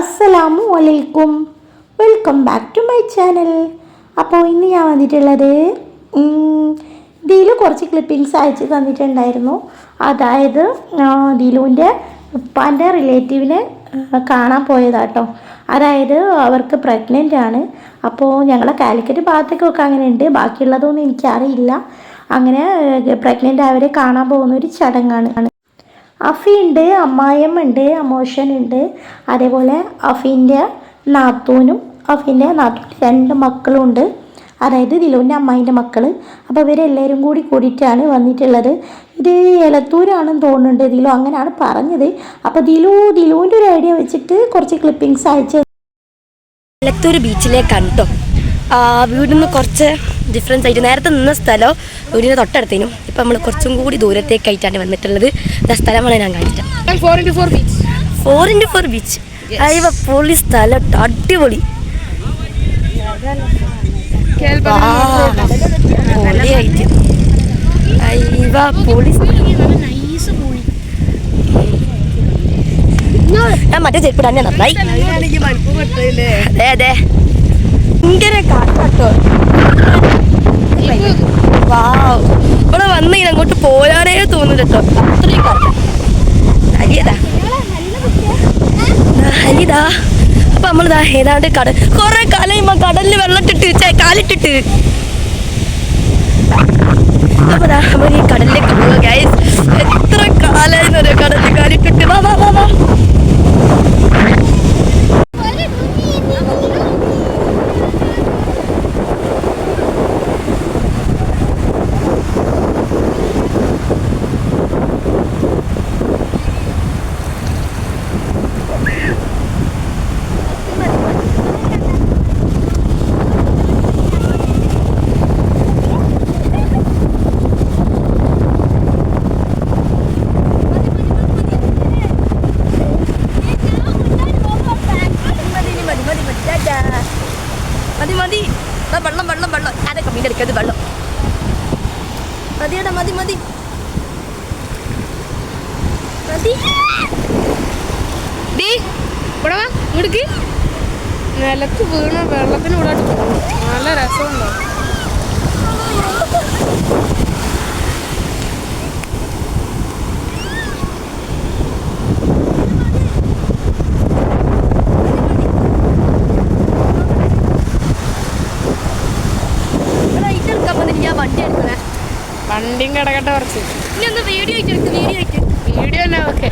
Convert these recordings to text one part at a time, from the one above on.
അസ്സലാമു അലൈക്കും. Welcome back to my channel അപ്പോൾ ഇന്ന് ഞാൻ വന്നിട്ടുള്ളത് ദിലു കുറച്ച് ക്ലിപ്പിങ്സ് അയച്ച് തന്നിട്ടുണ്ടായിരുന്നു. അതായത് ദീലുവിന്റെ ഉപ്പാന്റെ റിലേറ്റീവിനെ കാണാൻ പോയതാട്ടോ. അതായത് അവർക്ക് പ്രഗ്നന്റ് ആണ്. അപ്പോൾ ഞങ്ങളെ കാലിക്കറ്റ് ഭാഗത്തേക്കൊക്കെ അങ്ങനെ ഉണ്ട് ബാക്കിയുള്ളതൊന്നും എനിക്കറിയില്ല. അങ്ങനെ പ്രഗ്നന്റ് ആയവരെ കാണാൻ പോകുന്ന ഒരു ചടങ്ങാണ്. അഫി ഉണ്ട് അമ്മായിയമ്മ ഉണ്ട് അമോഷൻ ഉണ്ട് അതേപോലെ അഫീന്റെ നാത്തൂനും അഫീന്റെ നാത്തൂന്റെ രണ്ട് മക്കളും ഉണ്ട് അതായത് ദിലുവിന്റെ അമ്മായിന്റെ മക്കൾ അപ്പോൾ ഇവരെല്ലാവരും കൂടി കൂടിയിട്ടാണ് വന്നിട്ടുള്ളത്. ഇത് എലത്തൂരാണെന്ന് തോന്നുന്നുണ്ട് ദിലു. അങ്ങനെയാണ് പറഞ്ഞത്. അപ്പോൾ ദിലു ദിലുവിന്റെ ഒരു ഐഡിയ വെച്ചിട്ട് കുറച്ച് ക്ലിപ്പിങ്സ് അയച്ചു എലത്തൂർ ബീച്ചിലേക്കാണ് കേട്ടോ വീടിന്ന് കുറച്ച് ഡിഫറൻസ് ആയിട്ട് നേരത്തെ നിന്ന സ്ഥലം വീടിന്റെ തൊട്ടടുത്തേനും. ഇപ്പം നമ്മൾ കുറച്ചും കൂടി ദൂരത്തേക്കായിട്ടാണ് വന്നിട്ടുള്ളത്. ആ സ്ഥലമാണ് ഞാൻ കാണിക്കാം. Four into four beach four into four beach അയവ പൊളി സ്ഥലം അടിപൊളി. പൊളിയായിട്ട് അയവ പൊളി സ്ഥലം. ഞാൻ മറ്റേ ചെരുപ്പ് തന്നെ നന്നായി. അതെ അതെ. ഭയങ്കര കാട്ടോ വാവ്. ഇവിടെ വന്ന് ഇങ്ങനെ അങ്ങോട്ട് പോരാനേ തോന്നുന്നു കേട്ടോ. അത്രയും കാറ്റ് ഹരിയതാ ഹരിതാ അപ്പൊ നമ്മളിതാ ഏതാണ്ട് കടൽ കൊറേ കാലം ഇമ്മ കടലിൽ വെള്ളത്തിട്ട് കാലിട്ടിട്ട്. അപ്പൊ നമ്മൾ ഈ കടലിലേക്ക് പോവുക ഗൈസ് എത്ര കാലായിരുന്നു അറിയോ കടലിൽ കാലിട്ടിട്ട് വാ വാ വാ വാ മതി ഇനി മതി മതി മതി ടാറ്റാ. മതി മതി ദാ വെള്ളം വെള്ളം വെള്ളം അതൊക്കെ മീൻ എടുക്കരുത് വെള്ളം മതിയടാ മതി മതി മതി ഡീ ഇവിടെ വാ ഇവിടേക്ക് നിലത്ത് വീണ വെള്ളത്തിന് ഇവിടെ നല്ല രസമുണ്ടോ. വണ്ടിയും കിടക്കട്ടെ കുറച്ച്. ഇനി ഒന്ന് വീഡിയോ ആയിട്ട് വീഡിയോ ആയിട്ട്. വീഡിയോ തന്നെ ഓക്കെ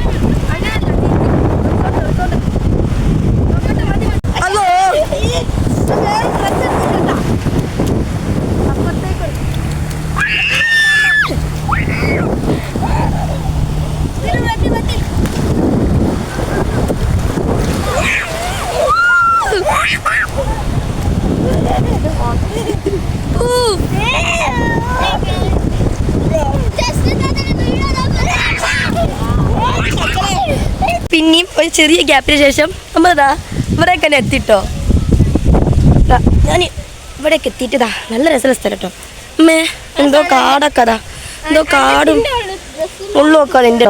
Ooh. പിന്നെയും ഒരു ചെറിയ ഗ്യാപ്പിന് ശേഷം നമ്മളിതാ ഇവിടേക്ക് തന്നെ എത്തിട്ടോ. ഞാൻ ഇവിടേക്ക് എത്തിയിട്ടതാ നല്ല രസമുള്ള സ്ഥലം കേട്ടോ അമ്മേ എന്തോ കാടൊക്കെ അതാ എന്തോ കാടും ഉള്ളൊക്കെ അതെന്റെ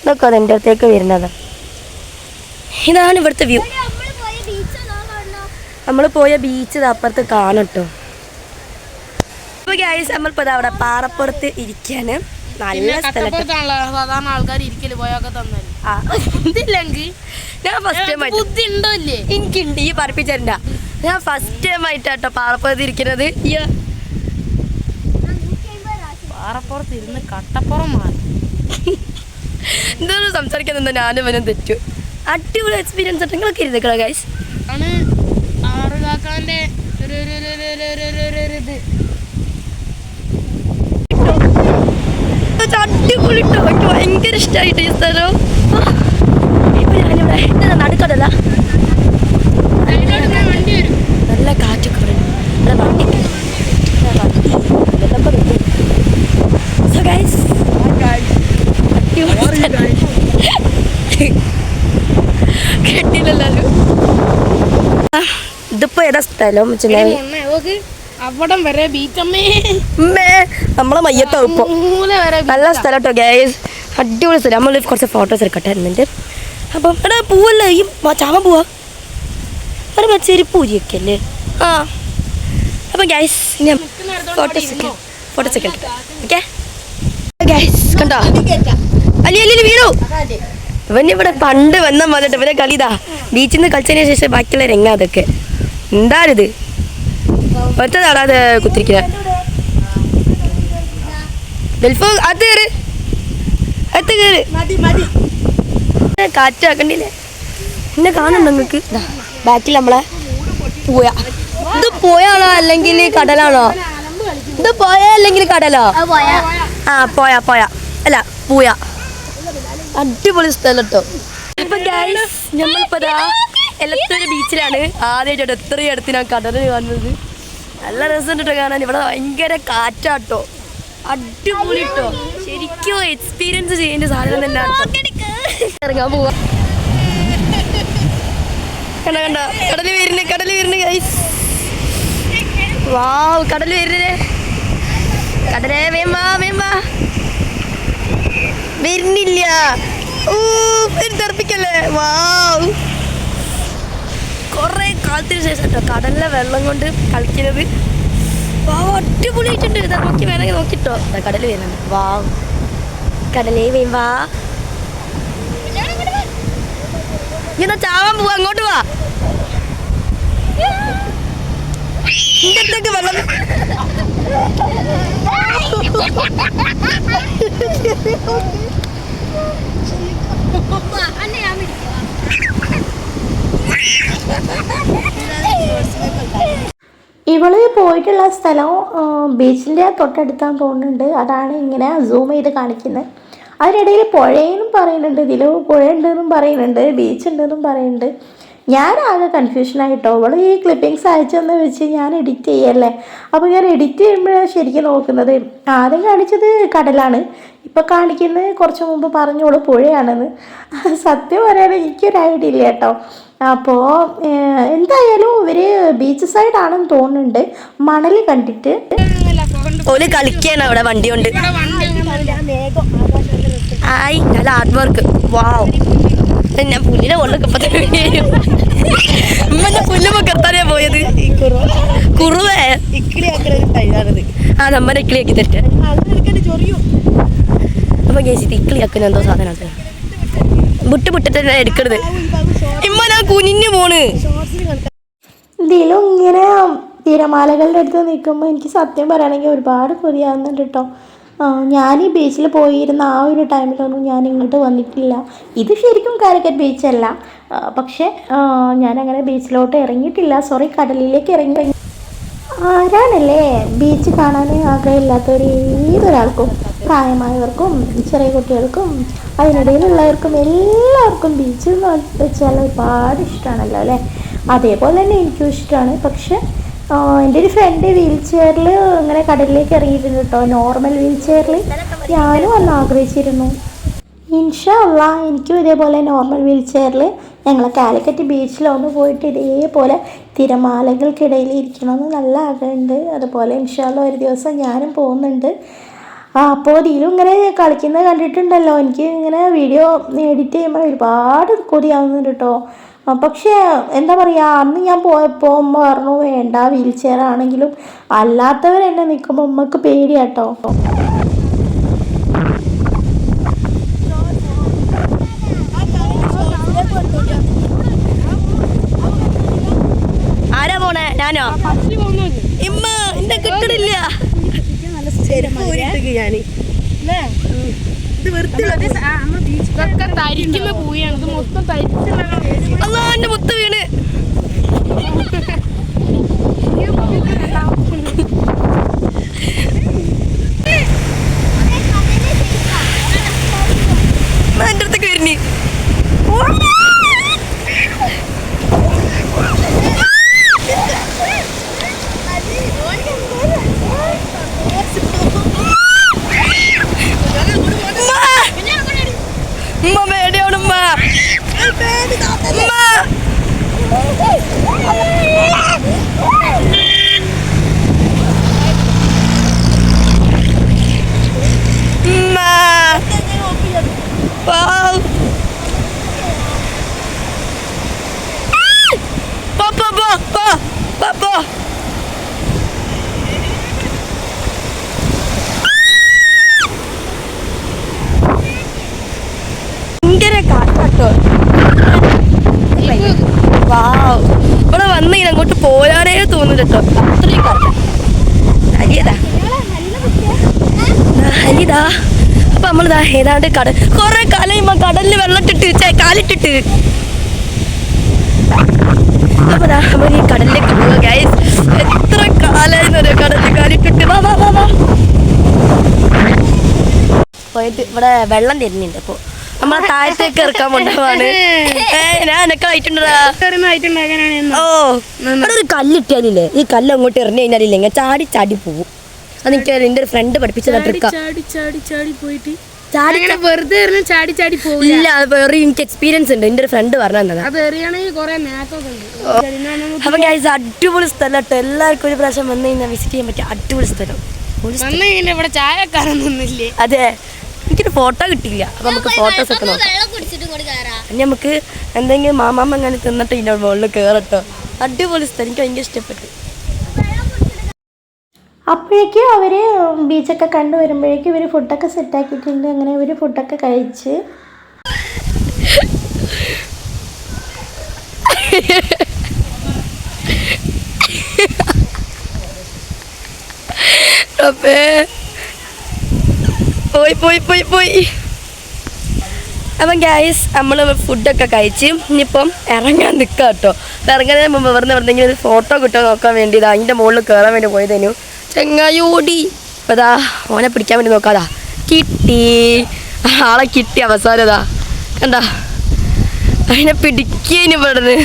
ഇതൊക്കെ അതിന്റെ അടുത്തേക്ക് വരുന്നത്. ഇതാണ് ഇവിടുത്തെ വ്യൂ. നമ്മൾ പോയ ബീച്ച് അപ്പുറത്ത് കാണട്ടോ അപ്പോൾ ഗൈസ് നമ്മളിപ്പോൾ അവിടെ പാറപ്പുറത്ത് ഇരിക്കാണ്. നല്ല. കട്ടപ്പുറത്താണല്ലോ സാധാരണ ആൾക്കാർ ഇരിക്കൽ പോയൊക്കെ തന്നാൽ. ആ. ഇതില്ലെങ്കിൽ ഞാൻ ഫസ്റ്റ് ടൈം ആയിട്ട്. ബുദ്ധി ഉണ്ടോ ഇല്ലേ? എനിക്കുണ്ട് ഈ പറപ്പിച്ചണ്ട. ഞാൻ ഫസ്റ്റ് ടൈം ആയിട്ടാട്ടോ പാറപ്പുറത്ത് ഇരിക്കുന്നത് ഈ പാറപ്പുറത്ത് ഇരുന്ന് കട്ടപ്പുറം മാറി. എന്തോന്നും സംസാരിക്കാൻ ഞാനും വരും തെറ്റു. അടിപൊളി എക്സ്പീരിയൻസ് നിങ്ങളൊക്കെ ഇരുന്നേക്കണം ഗൈസ് ആണ് ആറുകാക്കാന്റെ ഒരു ഒരു ഒരു ഒരു ഒരു ഒരു ഒരു ഇത് അടിപൊളി ട്ടോ. എനിക്ക് ഭയങ്കര ഇഷ്ടമായിട്ട് ഈ സ്ഥലം. ഇപ്പൊ ഞാനിവിടെ ഇതാ നടുക്കടല നല്ല കാറ്റൊക്കെ വരുന്നു നല്ല വണ്ടി നല്ല വണ്ടി. ഇതൊക്കെ വരുന്നു സോ ഗൈസ് കേട്ടില്ലല്ലോ. ഇതിപ്പോ ഏതാ സ്ഥലം? വെച്ചാൽ നോക്ക് അവിടം വരെ ബീച്ചമ്മേ. ഉമ്മേ നമ്മളെ മയ്യത്താവും ഇപ്പൊ. നല്ല സ്ഥലട്ടോ ഗൈസ് അടിപൊളി സ്ഥലം. നമ്മൾ കുറച്ച് ഫോട്ടോസ് എടുക്കട്ടെ എന്നിട്ട്. അപ്പം എടാ പൂവല്ലേ? ഈ മ- ചാവാൻ പോവാ. ഒരു മച്ചേരി പൂരിയൊക്കെ അല്ലേ ആ. അപ്പം ഗ്യാസ് ഞാൻ ഫോട്ടോസ് ഫോട്ടോസ് ഒക്കെ ഓക്കെ ഗ്യാസ് കണ്ടോ? അല്ലി അല്ലി വീണു. ഇവൻ ഇവിടെ പണ്ട് വന്ന മതിട്ട് ഇവരെ കളിതാ ബീച്ചിൽ നിന്ന് കളിച്ചതിന് ശേഷം ബാക്കിയുള്ള രംഗ അതൊക്കെ. എന്താണിത്? ഒറ്റതാടാ അത് കുത്തിരിക്കുന്നത് ഡെൽഫോ അത് കയറ് അത് കയറ് കാറ്റ് ആക്കണ്ടില്ലേ? എന്നെ കാണുന്നുണ്ടോ നിങ്ങൾക്ക് ബാക്കിൽ നമ്മളെ പോയ. ഇത് പോയാണോ അല്ലെങ്കിൽ കടലാണോ? ഇത് പോയ അല്ലെങ്കിൽ കടലോ? ആ പോയാ പോയാ. അല്ല പൂയ. അടിപൊളി സ്ഥലം കേട്ടോ ഇപ്പൊ ഗൈസ് നമ്മളിപ്പോ എലത്തൂര് ബീച്ചിലാണ് ആദ്യമായിട്ട് എത്രയും അടുത്ത് ഞാൻ കടൽ കാണുന്നത്. നല്ല രസമുണ്ട് കേട്ടോ കാണാൻ. ഇവിടെ ഭയങ്കര കാറ്റാട്ടോ. അടിപൊളിട്ടോ ശരിക്കും എക്സ്പീരിയൻസ് ചെയ്യേണ്ട സാധനം തന്നെ ഇറങ്ങാൻ പോവാ. കണ്ട കണ്ട. കടൽ വരുന്നു കടൽ വരുന്നു ഗൈസ് വാവ് കടൽ വരുന്നേ. കടലേ വേമ്മാ വേമ്മാ വരുന്നില്ല. ഊ തെറിപ്പിക്കല്ലേ? വാ. കാലത്തിന് ശേഷം കടലിലെ വെള്ളം കൊണ്ട് കളിക്കുന്നത്. വാ ഇതാ നോക്കി വേണമെങ്കിൽ നോക്കിട്ടോ. കടൽ വരുന്നുണ്ട് വാ. കടലേ വാ. ഇങ്ങനെ ചാവാൻ പോവാ. അങ്ങോട്ട് വാ. ഇന്റെ അടുത്തേക്ക് വെള്ളം ഇവൾ പോയിട്ടുള്ള സ്ഥലം ബീച്ചിന്റെ തൊട്ടടുത്താന്ന് തോന്നുന്നുണ്ട്. അതാണ് ഇങ്ങനെ സൂം ചെയ്ത് കാണിക്കുന്നത് അതിനിടയിൽ പുഴയെന്നും പറയുന്നുണ്ട്. ഇതിൽ പുഴ ഉണ്ടെന്നും പറയുന്നുണ്ട്. ബീച്ച് ഉണ്ടെന്നും പറയുന്നുണ്ട്. ഞാനാകെ കൺഫ്യൂഷനായിട്ടോ അവൾ ഈ ക്ലിപ്പിങ്സ് അയച്ചെന്ന് വെച്ച് ഞാൻ എഡിറ്റ് ചെയ്യല്ലേ? അപ്പോൾ ഞാൻ എഡിറ്റ് ചെയ്യുമ്പോഴാണ് ശരിക്കും നോക്കുന്നത്. ആദ്യം കാണിച്ചത് കടലാണ്. ഇപ്പോൾ കാണിക്കുന്നത് കുറച്ച് മുമ്പ് പറഞ്ഞോളൂ പുഴയാണെന്ന്. സത്യം പറയാതെ എനിക്കൊരു ഐഡിയ ഇല്ല കേട്ടോ. അപ്പോൾ എന്തായാലും ഇവർ ബീച്ച് സൈഡാണെന്ന് തോന്നുന്നുണ്ട്. മണൽ കണ്ടിട്ട്. ഓൽ കളിക്കാണ് അവിടെ വണ്ടി കൊണ്ട് ആയി നല്ല ഹാർഡ് വർക്ക് വാവ് ഞാൻ പുല്ലിനെ കൊണ്ടൊക്കെ ഇപ്പൊ തന്നെ. വീഴും. ഉമ്മ ഞാൻ പുല്ല് പൊക്കത്താനേ പോയത്? കുറുവേ? ആ ഇക്കിളി ഇക്കിളിയാക്കി തരട്ടെ. അപ്പൊ കേസിട്ട് ഇക്കിളിയാക്കുന്ന എന്തോ സാധനം വിട്ട് വിട്ടിട്ട് തന്നെ എടുക്കരുത് ഇമ്മ ഞാൻ കുനിഞ്ഞു പോണ്. ഇങ്ങനെ തിരമാലകളുടെ അടുത്ത് നിൽക്കുമ്പോൾ എനിക്ക് സത്യം പറയുകയാണെങ്കിൽ ഒരുപാട് കൊതിയാവുന്നുണ്ട് കേട്ടോ. ഞാൻ ഈ ബീച്ചിൽ പോയിരുന്ന ആ ഒരു ടൈമിലൊന്നും ഞാൻ ഇങ്ങോട്ട് വന്നിട്ടില്ല. ഇത് ശരിക്കും കാലിക്കറ്റ് ബീച്ചല്ല പക്ഷേ ഞാനങ്ങനെ ബീച്ചിലോട്ട് ഇറങ്ങിയിട്ടില്ല. സോറി കടലിലേക്ക് ഇറങ്ങി. ആരാണല്ലേ ബീച്ച് കാണാൻ ആഗ്രഹമില്ലാത്തവർ ഏതൊരാൾക്കും പ്രായമായവർക്കും ചെറിയ കുട്ടികൾക്കും അതിനിടയിലുള്ളവർക്കും എല്ലാവർക്കും ബീച്ച് എന്ന് വെച്ചാൽ ഒരുപാട് ഇഷ്ടമാണല്ലോ അല്ലേ? അതേപോലെ തന്നെ എനിക്കും ഇഷ്ടമാണ് പക്ഷെ എന്റെ ഒരു ഫ്രണ്ട് വീൽ ചെയറിൽ ഇങ്ങനെ കടലിലേക്ക് ഇറങ്ങിയിട്ടുണ്ട് കേട്ടോ നോർമൽ വീൽ ചെയറിൽ ഞാനും അന്ന് ആഗ്രഹിച്ചിരുന്നു. ഇൻഷല്ല എനിക്കും ഇതേപോലെ നോർമൽ വീൽ ചെയറിൽ ഞങ്ങൾ കാലിക്കറ്റ് ബീച്ചിലൊന്ന് പോയിട്ട് ഇതേപോലെ തിരമാലകൾക്കിടയിൽ ഇരിക്കണമെന്ന് നല്ല ആഗ്രഹമുണ്ട്. അതുപോലെ ഇൻഷല്ല ഒരു ദിവസം ഞാനും പോകുന്നുണ്ട്. അപ്പോൾ ഇതിലും ഇങ്ങനെ കളിക്കുന്നത് കണ്ടിട്ടുണ്ടല്ലോ. എനിക്ക് ഇങ്ങനെ വീഡിയോ എഡിറ്റ് ചെയ്യുമ്പോൾ ഒരുപാട് കൊതിയാവുന്നുണ്ട് കേട്ടോ പക്ഷേ എന്താ പറയുക അന്ന് ഞാൻ പോയപ്പോൾ ഉമ്മ പറഞ്ഞു വേണ്ട വീൽ ചെയർ ആണെങ്കിലും അല്ലാത്തവർ എന്നെ നിൽക്കുമ്പോൾ ഉമ്മക്ക് പേടിയാട്ടോ. ആരാ പോണേ? ഞാനോ? ഇമ്മ എന്നെ കിട്ടണില്ല. ഇതൊക്കെ തരിക്കുന്ന പൂയാണ് ഇത് മൊത്തം അല്ലാ എന്റെ മുത്ത് വീണ് എന്റെ അടുത്തേക്ക് വരുന്നേ ഉമ്മ പേടിയാണ് ഉമ്മ പോ ഭയങ്കര കാട്ടോ വാവ് ഇവിടെ വന്ന് ഇങ്ങനെ അങ്ങോട്ട് പോരാനേ തോന്നുന്നു കേട്ടോ അത്രയും കാറ്റ് ഹരിയതാ ഹരിതാ അപ്പൊ നമ്മളിതാ ഏതാണ്ട് കട കൊറേ കാലം കടലിൽ വെള്ളത്തിട്ട് ചേ കാലിട്ടിട്ട്. അപ്പൊ ഇതാ നമ്മൾ ഈ കടലിലേക്ക് പോവുക ഗൈസ് എത്ര കാലായിരുന്നു കടലിൽ കാലിട്ടിട്ട്. വാ വാ വാ വാ. പോയിട്ട് ഇവിടെ വെള്ളം തരുന്നുണ്ട് അപ്പൊ. നമ്മളെ താഴത്തേക്ക് ഇറക്കാൻ കൊണ്ടുപോവാണ് ഞാൻ എനക്ക് എന്ന്. ഓ ഒരു കല്ലിട്ടാലില്ലേ ഈ കല്ല് അങ്ങോട്ട് എറിഞ്ഞു കഴിഞ്ഞാലില്ലേ? ചാടി ചാടി പോവും. അതെനിക്ക് എന്റെ ഒരു ഫ്രണ്ട് പഠിപ്പിച്ച ചാടി ട്രിക്കാ ചാടി ചാടി ചാടി പോയിട്ട്. ചാടി അങ്ങനെ വെറുതെ ചാടി ചാടി പോകില്ല ഇല്ല വേറെ എനിക്ക് എക്സ്പീരിയൻസ് ഉണ്ട്. എന്റെ ഒരു ഫ്രണ്ട് പറഞ്ഞു തന്നതാ. അത് എറിയണമെങ്കിൽ കുറെ നാക്കൊക്കെ ഉണ്ട്. അപ്പൊ ഗൈസ് അടിപൊളി സ്ഥലം കേട്ടോ. എല്ലാവർക്കും ഒരു പ്രാവശ്യം വന്നു കഴിഞ്ഞാൽ വിസിറ്റ് ചെയ്യാൻ പറ്റിയ അടിപൊളി സ്ഥലം. ഒരു സ്ഥ- വന്നു കഴിഞ്ഞാൽ ഇവിടെ ചായക്കാരൊന്നുമില്ലേ അതെ. എനിക്കൊരു ഫോട്ടോ കിട്ടിയില്ല. അപ്പൊ നമുക്ക് ഫോട്ടോസ് ഒക്കെ നോക്കാം. വെള്ളം കുടിച്ചിട്ട് കൂടി കയറാം ഇനി നമുക്ക് എന്തെങ്കിലും മാമാമ്മ അങ്ങനെ തിന്നിട്ട് ഇതിന്റെ മുകളിൽ കയറട്ടോ അടിപൊളി സ്ഥലം. എനിക്ക് ഭയങ്കര ഇഷ്ടപ്പെട്ടു. അപ്പോഴേക്കും അവർ ബീച്ചൊക്കെ കണ്ടു വരുമ്പോഴേക്കും ഇവർ ഫുഡൊക്കെ സെറ്റാക്കിയിട്ടുണ്ട് അങ്ങനെ ഇവർ ഫുഡൊക്കെ കഴിച്ച്. പോയി പോയി പോയി പോയി. അപ്പം ഗ്യാസ് നമ്മൾ ഫുഡൊക്കെ കഴിച്ച് ഇനിയിപ്പം ഇറങ്ങാൻ നിൽക്കാം കേട്ടോ. ഇറങ്ങുന്നതിന് മുമ്പ് വെറുതെ എവിടെയെങ്കിലും ഒരു ഫോട്ടോ കിട്ടുമോ നോക്കാൻ വേണ്ടി ഇത് അതിന്റെ മുകളിൽ കയറാൻ വേണ്ടി പോയതേനു. ചെങ്ങായോടി അതാ ഓനെ പിടിക്കാൻ വേണ്ടി നോക്കാതാ. കിട്ടി. ആളെ കിട്ടി അവസാനം കണ്ടാ? കണ്ട അതിനെ പിടിക്കേനു ഇവിടുന്ന്.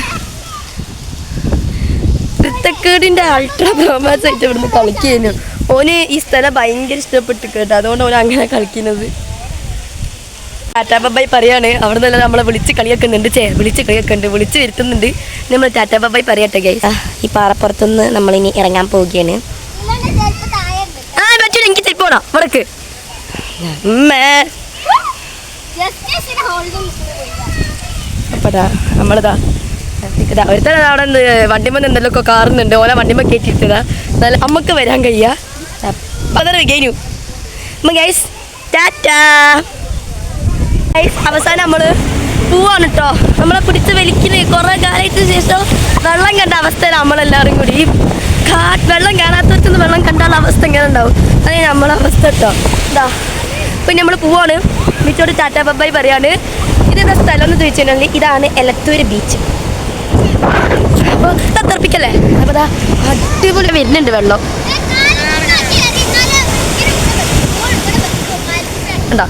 വൃത്തക്കേടിന്റെ അൾട്രാ ബ്രോമാസ് ആയിട്ട് ഇവിടുന്ന് കളിക്കേനു. ഓന് ഈ സ്ഥലം ഭയങ്കര ഇഷ്ടപ്പെട്ട് കേട്ടോ. അതുകൊണ്ട് ഓൻ അങ്ങനെ കളിക്കുന്നത് ടാറ്റാബായി പറയാണ് അവിടെ നിന്നല്ല നമ്മളെ വിളിച്ച് കളിയാക്കുന്നുണ്ട് ചേ വിളിച്ച് കളിയാക്കുന്നുണ്ട് വിളിച്ച് വരുത്തുന്നുണ്ട്. നമ്മൾ ടാറ്റാബായി പറയട്ടെ ഗൈസ് ഈ പാറപ്പുറത്തുനിന്ന് നമ്മളിനി ഇറങ്ങാൻ പോവുകയാണ് ആ പറ്റൂല എനിക്ക് ചെരുപ്പ് പോണോ അമ്മേ അപ്പടാ നമ്മളിതാ ഇതാ ഒരുത്തന അവിടെ വണ്ടിമ്മ എന്തെല്ലോ കാറുന്നുണ്ട്. ഓല വണ്ടിമ്മ കയറ്റിയിട്ടതാ നല്ല അമ്മയ്ക്ക് വരാൻ കഴിയാ. പതറ് കഴിഞ്ഞു. ഗൈസ് ടാറ്റാ. ഗൈസ് അവസാനം നമ്മൾ പോവാണ് കേട്ടോ നമ്മളെ പിടിച്ച് വലിക്കുന്ന കുറേ കാലത്തിന് ശേഷം വെള്ളം കണ്ട അവസ്ഥയിൽ നമ്മളെല്ലാവരും കൂടി. വെള്ളം കാണാത്തവർക്കൊന്ന് വെള്ളം കണ്ടാൽ അവസ്ഥ എങ്ങനെ ഉണ്ടാവും? അത് നമ്മളെ അവസ്ഥ കേട്ടോ ഇതാ ഇപ്പം നമ്മൾ പോവാണ്. ബീച്ചോട് ടാറ്റാ ബബ്ബായി പറയാണ് ഇതെന്താ സ്ഥലം എന്ന് ചോദിച്ചിട്ടുണ്ടെങ്കിൽ ഇതാണ് എലത്തൂര് ബീച്ച് അപ്പോൾ തത്തർപ്പിക്കല്ലേ? അപ്പോൾ അതാ അടിപൊളി വരുന്നുണ്ട് വെള്ളം. ഉണ്ടോ